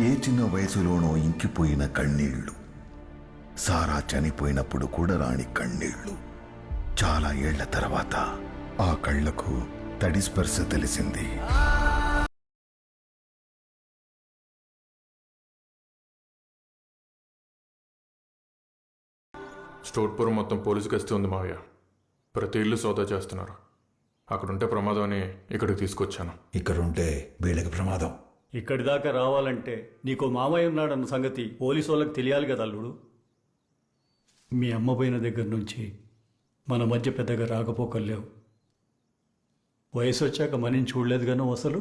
ఏ చిన్న వయసులోనో ఇంకిపోయిన కన్నీళ్ళు సారా చనిపోయినప్పుడు కూడా రాని కన్నీళ్ళు చాలా ఏళ్ళ తర్వాత ఆ కళ్ళకు తడి స్పర్శ తెలిసింది. స్టోట్పురం మొత్తం పోలీసు గస్తీ ఉంది మావయ్య. ప్రతి ఇల్లు సోదా చేస్తున్నారు. అక్కడ ఉంటే ప్రమాదం అని ఇక్కడికి తీసుకొచ్చాను. ఇక్కడుంటే వీళ్ళకి ప్రమాదం. ఇక్కడి దాకా రావాలంటే నీకు మామయ్య ఉన్నాడన్న సంగతి పోలీసు వాళ్ళకి తెలియాలి కదా అల్లుడు. మీ అమ్మ పోయిన దగ్గర నుంచి మన మధ్య పెద్దగా రాకపోకలేవు వయసు వచ్చాక మనని చూడలేదు గాను అసలు?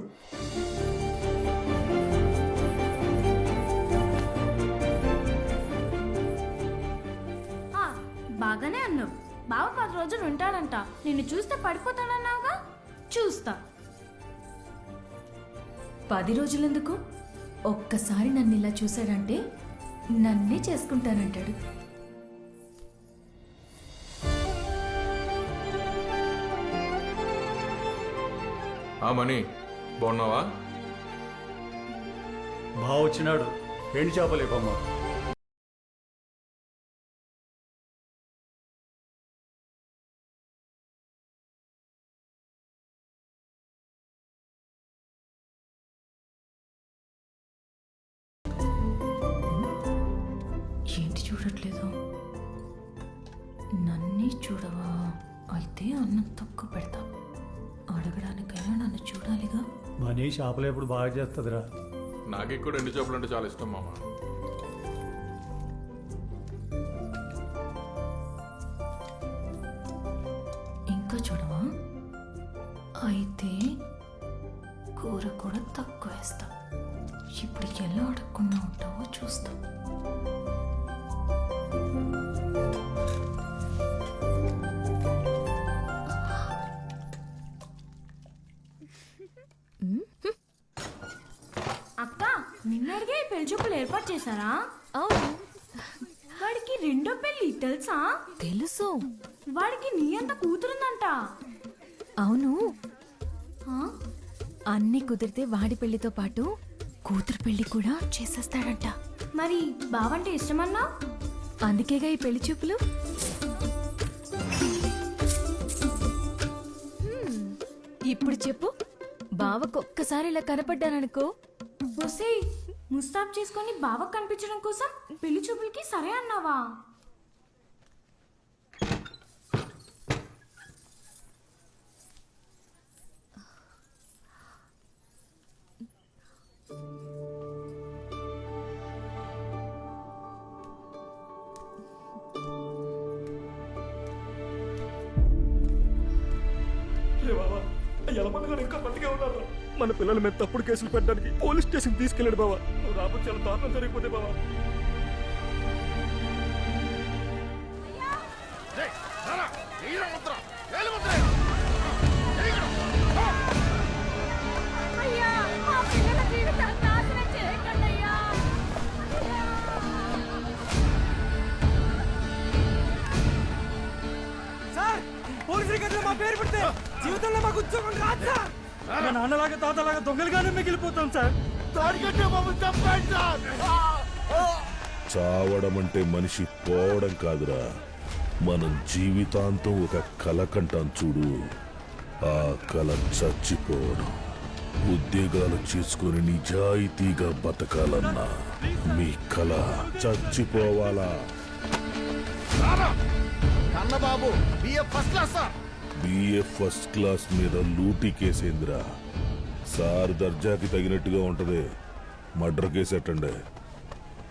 ఆ, బాగానే అన్నావు. బావ పది రోజులు ఉంటాడంట. నిన్ను చూస్తే పడిపోతాడన్నావుగా చూస్తా. పది రోజులెందుకు? ఒక్కసారి నన్ను ఇలా చూశాడంటే నన్నే చేసుకుంటానంటాడు. ఆ మనీ బాగున్నావా? బావ వచ్చినాడు ఎండి చేపలేపమ్మా ఏంటి చూడట్లేదు. నన్నే చూడవా? అయితే అన్నం తక్కువ పెడతా. అడగడానికైనా నన్ను చూడాలిగా. మనీ షాపులో ఎప్పుడు బాగా చేస్తుందిరా. నాకు కూడా ఎండు చేపలు అంటే చాలా ఇష్టం మామ. ఇంకా చూడవా? అయితే కూర కూడా తక్కువ వేస్తా ఇప్పుడు ఎలా అడగకుండా ఉంటావో చూస్తా. అక్క నిన్నడిగే పెళ్ళి చూపులు ఏర్పాటు చేశారా? అవును. వాడికి రెండో పెళ్ళి తెలుసా? తెలుసు. వాడికి నీ అంత కూతురుందంట. అవును. ఆ? అన్ని కుదిరితే వాడి పెళ్ళితో పాటు కూతురు పెళ్ళి కూడా చేసేస్తాడంట. మరి బావంటే ఇష్టమన్నా? అందుకేగా ఈ పెళ్ళి చూపులు? హ్మ్, ఇప్పుడు చెప్పు. బావకు ఒక్కసారి ఇలా కనపడ్డాననుకో. వస్తే ముస్తాబ్ చేసుకొని బావ కనిపించడం కోసం పెళ్ళి చూపులకి సరే అన్నావా? మన పిల్లల మీద తప్పుడు కేసులు పెట్టడానికి పోలీస్ స్టేషన్ తీసుకెళ్ళాడు బావా. నువ్వు రాబోతు చాలా దారుణం జరిగిపోతే బావా. తాతలాగా దొంగలుగానే మిగిలిపోతాం సార్. దానికంటే మమ్మల్ని చంపండి సార్. చావడం అంటే మనిషి పోవడం కాదురా. మనం జీవితాంతం ఒక కల కంటాం చూడు. ఆ కల చచ్చిపోవడం ఉద్యోగాలు చేసుకొని నిజాయితీగా బతకాలన్నా మీ కల చచ్చిపోవాలా? Kannababu BF first class sir. BF first class మీద లూటీ కేసేంద్రా. సార్ దర్జాకి తగినట్టుగా ఉంటది. మర్డర్ కేసు ఎట్టండి?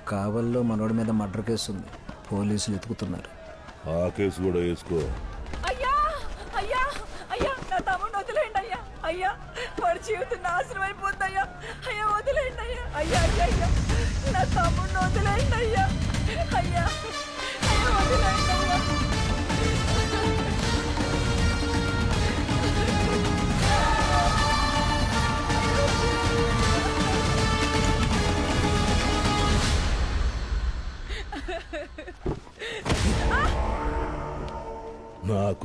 కావల్లో మనోడి మీద మర్డర్ కేసు ఉంది. పోలీసులు ఎతుకుతున్నారు ఆ కేసు కూడా వేసుకో. అయ్యా! అయ్యా! అయ్యా! నా తమ్ముడు వదిలేండి అయ్యా! అయ్యా! వాడి జీవితం నాశనం అయిపోద్దయ్యా అయ్యా! వదిలేండి అయ్యా! అయ్యా అయ్యా అయ్యా! నా తమ్ముడిని వదిలేండి అయ్యా! అయ్యా!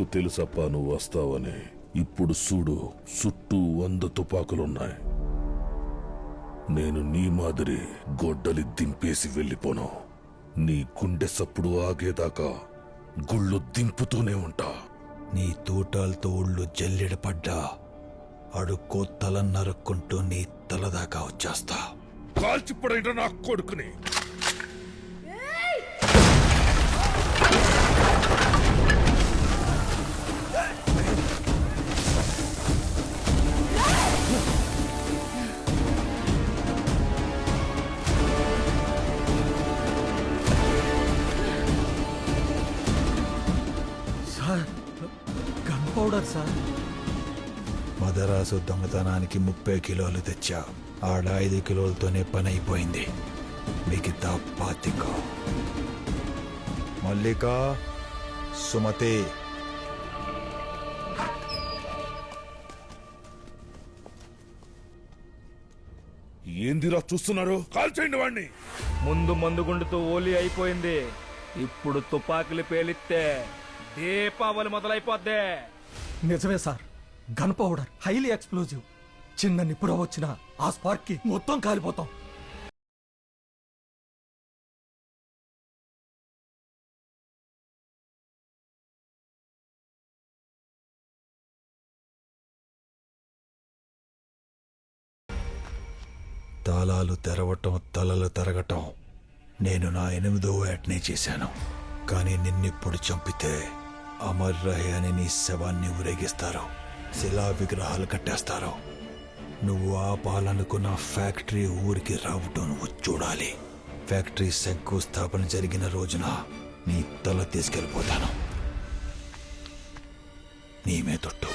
నాకు తెలుసప్ప నువ్వు వస్తావని. ఇప్పుడు చూడు చుట్టూ వంద తుపాకులున్నాయి. నేను నీ మాదిరి గొడ్డలి దింపేసి వెళ్ళిపోను. నీ గుండె సప్పుడు ఆగేదాకా గుళ్ళు దింపుతూనే ఉంటా. నీ తూటాలతో ఒళ్ళు జల్లెడ పడ్డా. అడుక్కో తల నరుక్కుంటూ నీ తల దాకా వచ్చేస్తా. కాల్చిపడైన నా కొడుకుని. సార్. మదరాసు దొంగతనానికి ముప్పై కిలోలు తెచ్చా. ఆడ ఐదు కిలోలతోనే పని అయిపోయింది మిగతా పాతిక. మల్లిక సుమతి. ఏందిరా చూస్తున్నారు? కాల్చేయండి వాణ్ణి. ముందు మందుగుండుతో ఓలీ అయిపోయింది. ఇప్పుడు తుపాకులు పేలిస్తే దీపావళి మొదలైపోద్ది. నిజమే sir. Gun powder highly explosive. చిన్న నిప్పుడ వచ్చిన ఆ స్పార్క్కి మొత్తం కాలిపోతాం. తాళాలు తెరవటం తలలు తరగటం. నేను నా ఎనిమిదో యాట్నే చేశాను. కానీ నిన్నిప్పుడు చంపితే అమర్ రహే అని నీ శవాన్ని ఊరేగిస్తారు. శిలా విగ్రహాలు కట్టేస్తారు. నువ్వు ఆపాలనుకున్న ఫ్యాక్టరీ ఊరికి రావటం నువ్వు చూడాలి. ఫ్యాక్టరీ శంకుస్థాపన జరిగిన రోజున నీ తల తీసుకెళ్ళిపోతాను. నీమే తొట్టు.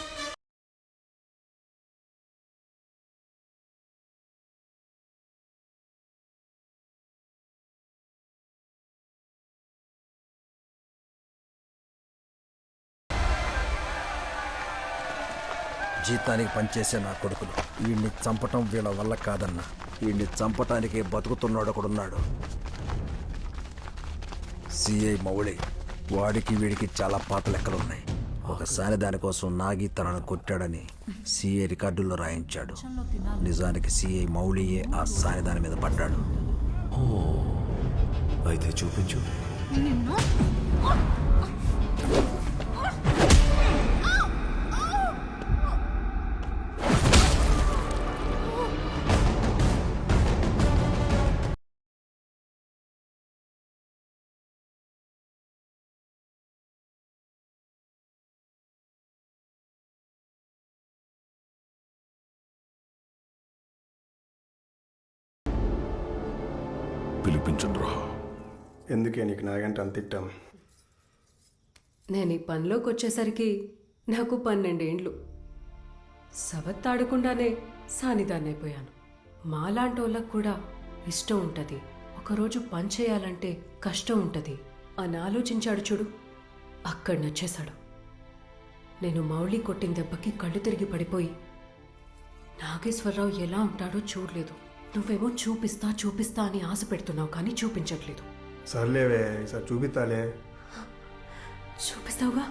జీతానికి పనిచేసే నా కొడుకులు. వీడిని చంపటం వీళ్ళ వల్ల కాదన్నా. వీడిని చంపటానికి బతుకుతున్నాడు ఒకడున్నాడు. సిఐ మౌళి వాడికి వీడికి చాలా పాత లెక్కలున్నాయి. ఒకసారి దానికోసం నాగి తనను కొట్టాడని సిఐ రికార్డుల్లో రాయించాడు. నిజానికి సిఐ మౌళియే ఆ సాని దాని మీద పడ్డాడు. అయితే చూపించు. నిన్ను పిలిపించండి రా ఎందుకే నీకు నాగంటే అంత ఇట్టాం నేను ఈ పనిలోకి వచ్చేసరికి నాకు పన్నెండేండ్లు. సవత్తాడకుండానే సానిదాన్నైపోయాను మాలాంటి వాళ్ళకు కూడా ఇష్టం ఉంటుంది. ఒకరోజు పని చేయాలంటే కష్టం ఉంటుంది అని ఆలోచించాడు చూడు. అక్కడ నచ్చేశాడు. నేను మౌళి కొట్టిన దెబ్బకి కళ్ళు తిరిగి పడిపోయి నాగేశ్వరరావు ఎలా ఉంటాడో చూడలేదు. నువ్వేమో చూపిస్తా చూపిస్తా అని ఆశ పెడుతున్నావు కానీ చూపించట్లేదు. సర్లేవే ఈసారి చూపిస్తాలే. చూపిస్తావుగా.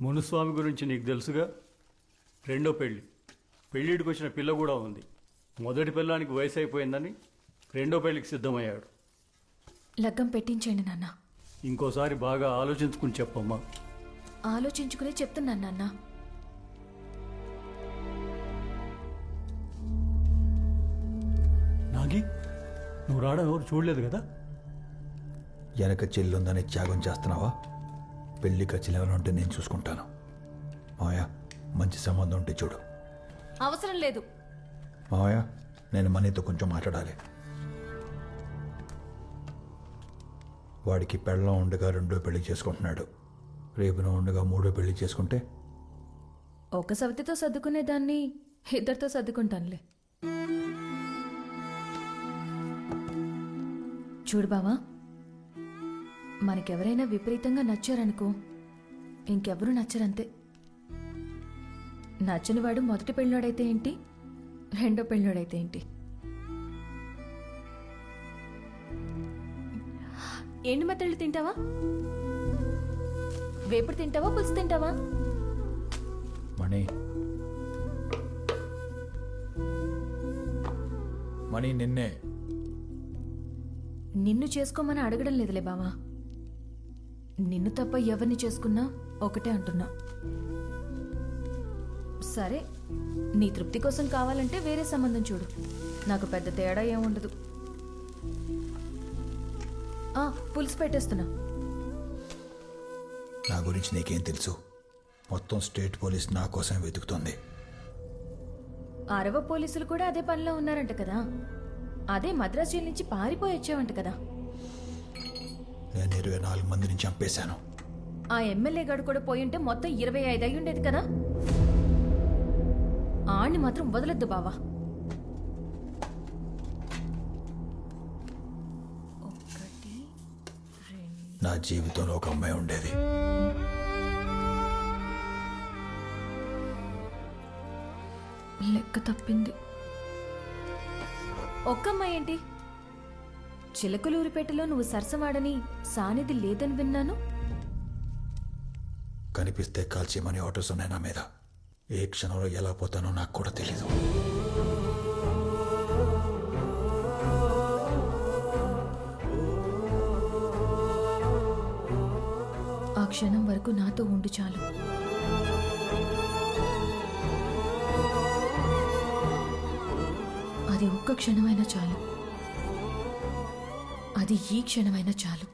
మునుస్వామి గురించి నీకు తెలుసుగా? రెండో పెళ్ళి. పెళ్ళిడికి వచ్చిన పిల్ల కూడా ఉంది. మొదటి పిల్లానికి వయసు అయిపోయిందని రెండో పెళ్ళికి సిద్ధమయ్యాడు. లగ్గం పెట్టించండి నాన్న. ఇంకోసారి బాగా ఆలోచించుకుని చెప్పమ్మా. ఆలోచించుకునే చెప్తున్నాను నాన్న. నాగి నువ్వు రావడం ఎవరు చూడలేదు కదా? వెనక చెల్లుందని త్యాగం చేస్తున్నావా? పెళ్ళి ఖర్చులు ఏమైనా ఉంటే నేను చూసుకుంటాను. మావయ్య మంచి సంబంధం ఉంటే చూడు. అవసరం లేదు. మావయ్య నేను మనీతో కొంచెం మాట్లాడాలి. వాడికి పెళ్ళం ఉండగా రెండో పెళ్ళి చేసుకుంటున్నాడు. రేపున ఉండగా మూడో పెళ్ళి చేసుకుంటే? ఒక సవతితో సర్దుకునేదాన్ని ఇద్దరితో సర్దుకుంటానులే. చూడు బావా మనకెవరైనా విపరీతంగా నచ్చారనుకో ఇంకెవరూ నచ్చరంతే. నచ్చని వాడు మొదటి పెళ్ళోడైతే ఏంటి? రెండో పెళ్ళోడైతే ఏంటి? ఎండు మెత్తళ్ళు తింటావా? వేపుడు తింటావా పులుసు తింటావా? మణి. మణి నిన్నే. నిన్ను చేసుకోమని అడగడం లేదులే బావా. నిన్ను తప్ప ఎవరిని చేసుకున్నా ఒకటే అంటున్నా. సరే నీ తృప్తి కోసం కావాలంటే వేరే సంబంధం చూడు. నాకు పెద్ద తేడా ఏముండదు పులుసు పెట్టేస్తున్నా. నా గురించి నీకేం తెలుసు? మొత్తం స్టేట్ పోలీస్ నా కోసం వెతుకుతోంది. అరవ పోలీసులు కూడా అదే పనిలో ఉన్నారంట కదా? అదే మద్రాస్ జైలు నుంచి పారిపోయి వచ్చావంట కదా? నేను ఇరవై నాలుగు మందిని చంపేశాను. ఆ ఎమ్మెల్యే గడు కూడా పోయి ఉంటే మొత్తం ఇరవై ఐదు అయి ఉండేది కదా? ఆణ్ణి మాత్రం వదలొద్దు బావా. నా జీవితంలో ఒక అమ్మాయి ఉండేది. లెక్క తప్పింది. ఒక్కమ్మాయి ఏంటి? చిలకలూరిపేటలో నువ్వు సరసవాడని సానిది లేదని విన్నాను. కనిపిస్తే కాల్చేయమని ఆటోస్ ఉన్నాయి నా మీద. ఏ క్షణంలో ఎలా పోతానో నాకు కూడా తెలీదు. క్షణం వరకు నాతో ఉండు చాలు. అది ఒక్క క్షణమైనా చాలు. అది ఈ క్షణమైనా చాలు.